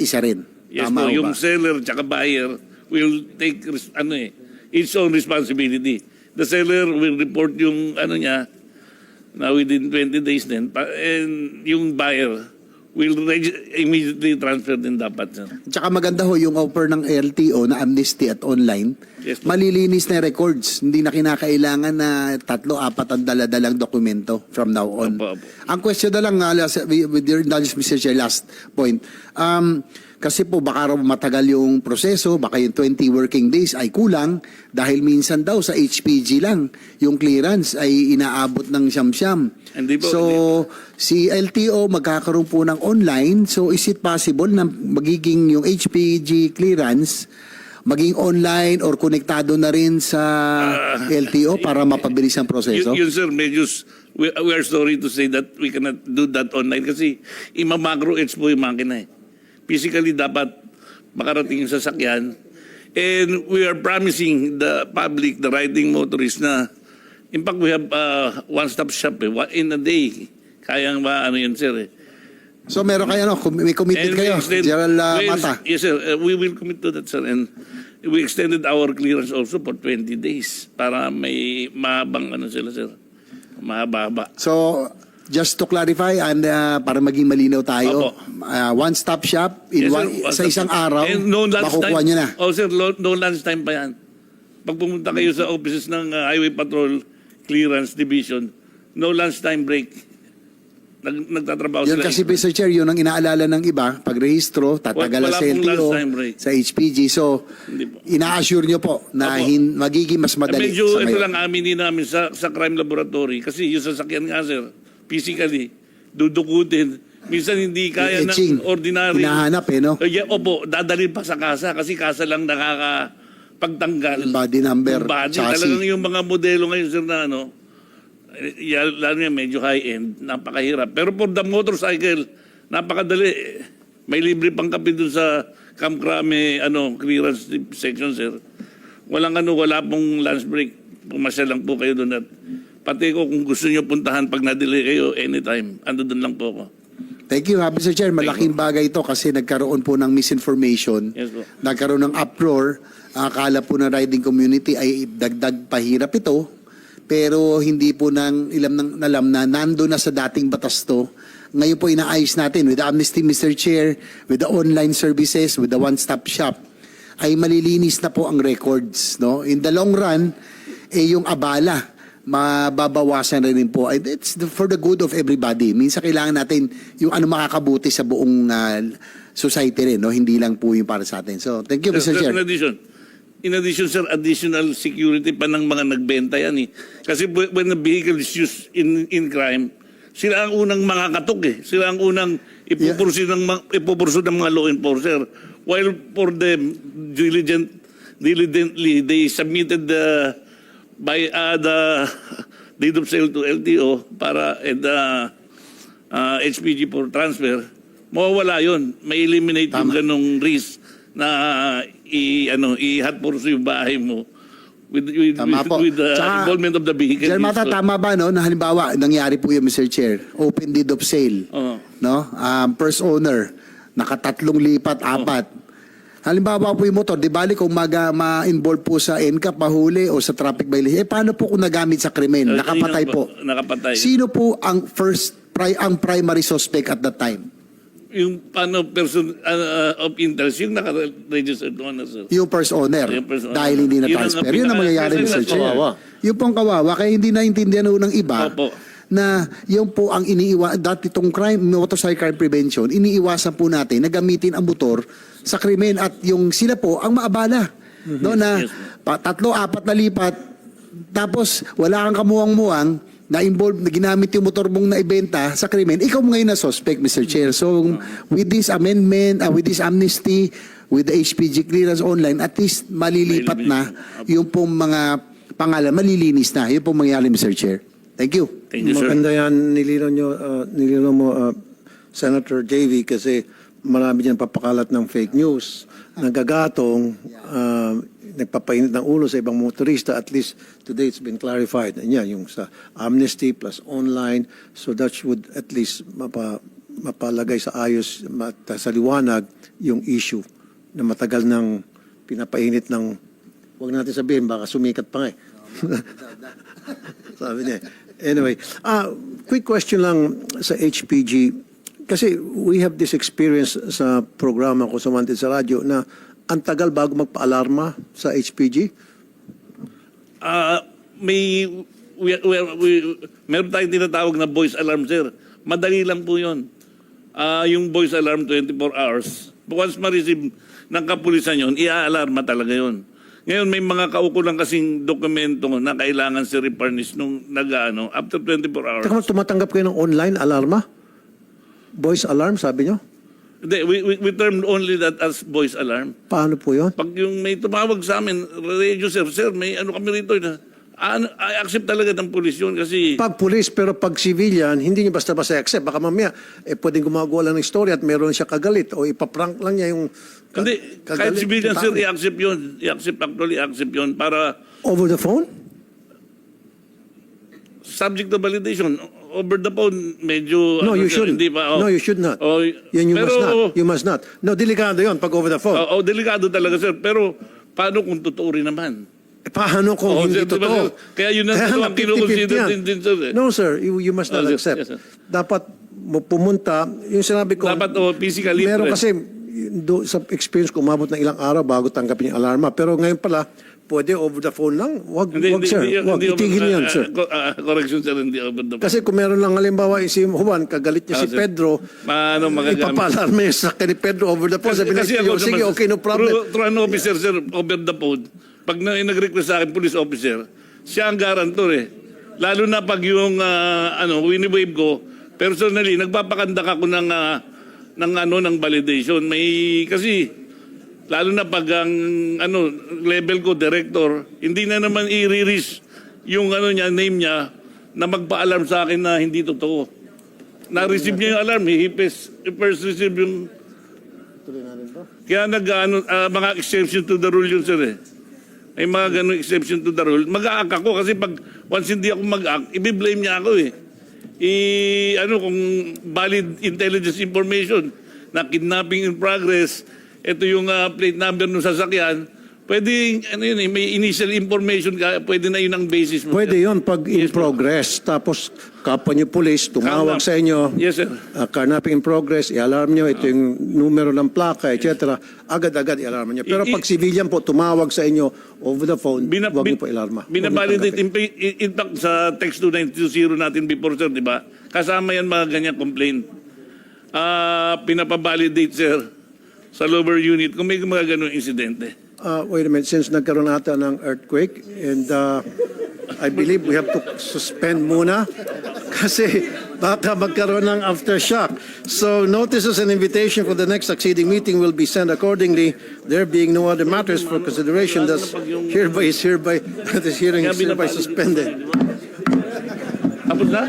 isa rin. Yes Tama po, yung ba? seller tsaka buyer will take ano eh, its own responsibility. The seller will report yung ano niya na within 20 days din and yung buyer will immediately transfer din dapat. Sir. Tsaka maganda ho yung offer ng LTO na amnesty at online. Yes, po. malilinis na records. Hindi na kinakailangan na tatlo, apat ang daladalang dokumento from now on. Opo, opo. Ang question na lang, uh, with your indulgence, Mr. Chair, last point. Um, kasi po baka raw matagal yung proseso, baka yung 20 working days ay kulang dahil minsan daw sa HPG lang yung clearance ay inaabot ng siyam-siyam. So, si LTO magkakaroon po ng online. So, is it possible na magiging yung HPG clearance maging online or konektado na rin sa LTO para mapabilis ang proseso? Yun, yun sir, medyo we, we are sorry to say that we cannot do that online kasi ima-macro edge po yung makina eh. Physically dapat makarating yung sasakyan and we are promising the public, the riding motorists na in fact we have uh, one-stop shop eh, in a day. Kayang ba ano yun sir eh. So, meron kayo, no? Com- may commitment And we kayo, extend- Gerald uh, we Mata. Yes, sir. Uh, we will commit to that, sir. And we extended our clearance also for 20 days para may mahabang ano sila, sir. Mahaba-haba. So, just to clarify and uh, para maging malinaw tayo, Opo. uh, one-stop shop in Yes, sir. one, sa isang araw, And no lunch makukuha time. nyo na. Oh, sir, lo- no lunch time pa yan. Pag pumunta kayo sa offices ng uh, Highway Patrol Clearance Division, no lunch time break. Nag, nagtatrabaho Yun sila. kasi, Mr. Chair, yun ang inaalala ng iba, pag rehistro, tatagalan Wala sa pong LTO, break. sa HPG. So, Hindi po. ina-assure nyo po na Opo. hin- magiging mas madali Medyo sa ito ngayon. lang aminin namin sa, sa crime laboratory kasi yung sasakyan nga sir, physically, dudukutin. Minsan hindi kaya ng ordinary. Hinahanap eh, no? Eh, yeah, opo, dadalhin pa sa kasa kasi kasa lang nakakapagtanggal. Body number, Yung body. chassis. Talagang yung mga modelo ngayon sir na ano, eh, yeah, lalo yan, medyo high-end, napakahirap. Pero for the motorcycle, napakadali. May libre pang kape dun sa Camp Crame, ano, clearance section, sir. Walang ano, wala pong lunch break. Pumasya lang po kayo doon at pati ko kung gusto nyo puntahan pag na-delay kayo anytime, ando doon lang po ako. Thank you, ha, Mr. Chair. Malaking bagay ito kasi nagkaroon po ng misinformation. Yes po. Nagkaroon ng uproar. Akala po ng riding community ay dagdag pahirap ito. Pero hindi po nang ilam ng alam na nando na sa dating batas to. Ngayon po inaayos natin with the amnesty, Mr. Chair, with the online services, with the one-stop shop, ay malilinis na po ang records. No? In the long run, eh, yung abala, mababawasan na rin po. It's the- for the good of everybody. Minsan kailangan natin yung ano makakabuti sa buong ah, society rin, no? hindi lang po yung para sa atin. So, thank you, Mr. Sir, Chair. In addition, in addition, sir, additional security pa ng mga nagbenta yan eh. Kasi when the vehicle is used in, in crime, sila ang unang makakatok eh. Sila ang unang ipupursi ng, ma- ipupurso ng mga law enforcer. While for them, diligent, diligently, they submitted the, by uh, the deed of sale to LTO para and uh, uh, HPG for transfer, mawawala yun. May eliminate yung ganong risk na i ano i-hot pursuit yung bahay mo with with Tama with, po. with the Tsaka, involvement of the vehicle. Sir Mata, So, tama ba, no? Na halimbawa, nangyari po yung Mr. Chair, open deed of sale. Oo. No? Um, first owner, nakatatlong lipat, apat. Halimbawa po yung motor, di bali kung mag, ah, ma-involve po sa NCAP, mahuli o sa traffic violation, eh paano po kung nagamit sa krimen? uh, Nakapatay po. Nakapatay. Sino po ang first, pri, ang primary suspect at that time? yung paano person uh, of interest yung naka-registered na sir. Yung first owner. Yung first owner. Dahil hindi Yun ang na-transfer. Yun ang pinaka- mangyayari, yun Mr. Chair. kawawa. Yung pong kawawa, kaya hindi naintindihan ho ng iba Opo. Na yung po ang iniiwa, dati itong crime, motorcycle crime prevention, iniiwasan po natin na gamitin ang motor sa krimen at yung sila po ang maabala. No, na Yes, pa, tatlo, apat na lipat, tapos wala kang kamuwang-muwang, na involved na ginamit yung motor mong naibenta sa krimen, ikaw ngayon na suspect, Mr. Chair. So, with this amendment, uh, with this amnesty, with the HPG clearance online, at least malilipat na yung pong mga pangalan, malilinis na. Yun pong mangyayari, Mr. Chair. Thank you. Thank you, sir. Maganda yan, nilino, nyo, uh, nilino mo, uh, Senator JV, kasi marami dyan papakalat ng fake news. Nagagatong, uh, nagpapainit ng ulo sa ibang motorista. At least today it's been clarified. And yan, yung sa amnesty plus online. So that would at least mapa, mapalagay sa ayos, mat- sa liwanag, yung issue na matagal nang pinapainit ng, huwag natin sabihin, baka sumikat pa nga eh. Sabi niya. Anyway, ah, quick question lang sa HPG. Kasi we have this experience sa programa ko sa Wanted sa radyo na ang tagal bago magpa-alarma sa HPG. Ah, may we, we, we, meron tayong tinatawag na voice alarm, sir. Madali lang po 'yon. Ah, yung voice alarm 24 hours. Once ma-receive ng kapulisan 'yon, ia-alarma talaga 'yon. Ngayon may mga kaukulang kasing dokumento na kailangan si reparnish nung nag-ano after 24 hours. Teka, tumatanggap kayo ng online alarma? Voice alarm, sabi nyo? Hindi, we, we, we termed only that as voice alarm. Paano po yon? Pag yung may tumawag sa amin, radio sir, sir, may ano kami rito na ano, I accept talaga ng pulis yun kasi Pag police, pero pag civilian, hindi nyo basta-basta accept. Baka mamaya, eh, pwedeng gumagawa lang ng story at meron siya kagalit o ipaprank lang niya yung ka- Hindi, kahit civilian sir, i-accept yun. I-accept actually, i-accept yun para Over the phone? subject to validation. Over the phone, medyo... No, ano, you sir, shouldn't. Hindi pa, oh. No, you should not. Oh, Yan you pero, must not. You must not. No, delikado yon pag over the phone. Oh, oh, delikado talaga sir. Pero paano kung totoo rin naman? Eh, paano kung Oh, hindi diba, totoo? Kaya yun ang Kaya 50-50 kinukonsider din- din, sir, eh. No, sir. You, you must not Oh, accept. yes. Dapat pumunta, yung sinabi ko, Dapat oh, physically meron present. kasi do, sa experience ko, umabot ng ilang araw bago tanggapin yung alarma. Pero ngayon pala, pwede over the phone lang. Wag, wag sir. wag, itigil yan, ah, sir. ah, ah, correction sir, hindi over the Kasi kung meron lang halimbawa si Juan, kagalit niya Ah, si sir. Pedro, Paano magagamit? ipapalarma niya sa ni Pedro over the phone. Sabi niya, ako sige, okay, no problem. Through, through an officer, sir, over the phone, pag na, nag-request sa akin, police officer, siya ang garantor eh. Lalo na pag yung, ah, ano, wini-wave ko, personally, nagpapakandak ako ng, ah, ng, ano, ng validation. May, kasi, lalo na pag ang, ano, level ko, director, hindi na naman i-release yung, ano niya, name niya, na magpa-alarm sa akin na hindi totoo. Na-receive niya yung alarm, he first, he first receive yung kaya nag ano, ah, mga exception to the rule yun sir eh. May mga ganun exception to the rule. Mag-aak ako kasi pag once hindi ako mag-act, i-blame niya ako eh. I, ano kung valid intelligence information na kidnapping in progress, ito yung ah, plate number ng sasakyan, pwede, ano yun eh, may initial information ka, pwede na yun ang basis mo. Pwede sir. yon pag in Yes, po. progress. Tapos, kapwa niyo police, tumawag Carnap. sa inyo. Yes, sir. Uh, carnapping in progress, i-alarm nyo, ito yung numero ng plaka, etc. Agad-agad i-alarm nyo. Pero I- pag civilian po, tumawag sa inyo over the phone, Bina, huwag bin- nyo po nyo Binabalidate in, in, fact sa text 2920 natin before sir, di ba? Kasama yan mga ganyan complaint. Ah, pinapabalidate sir sa lower unit kung may mga ganung insidente. Uh, wait a minute, since nagkaroon ata ng earthquake, and uh, I believe we have to suspend muna kasi baka magkaroon ng aftershock. So notices and invitation for the next succeeding meeting will be sent accordingly. There being no other matters for consideration, thus hereby is hereby, this hearing is hereby suspended. Tapos na?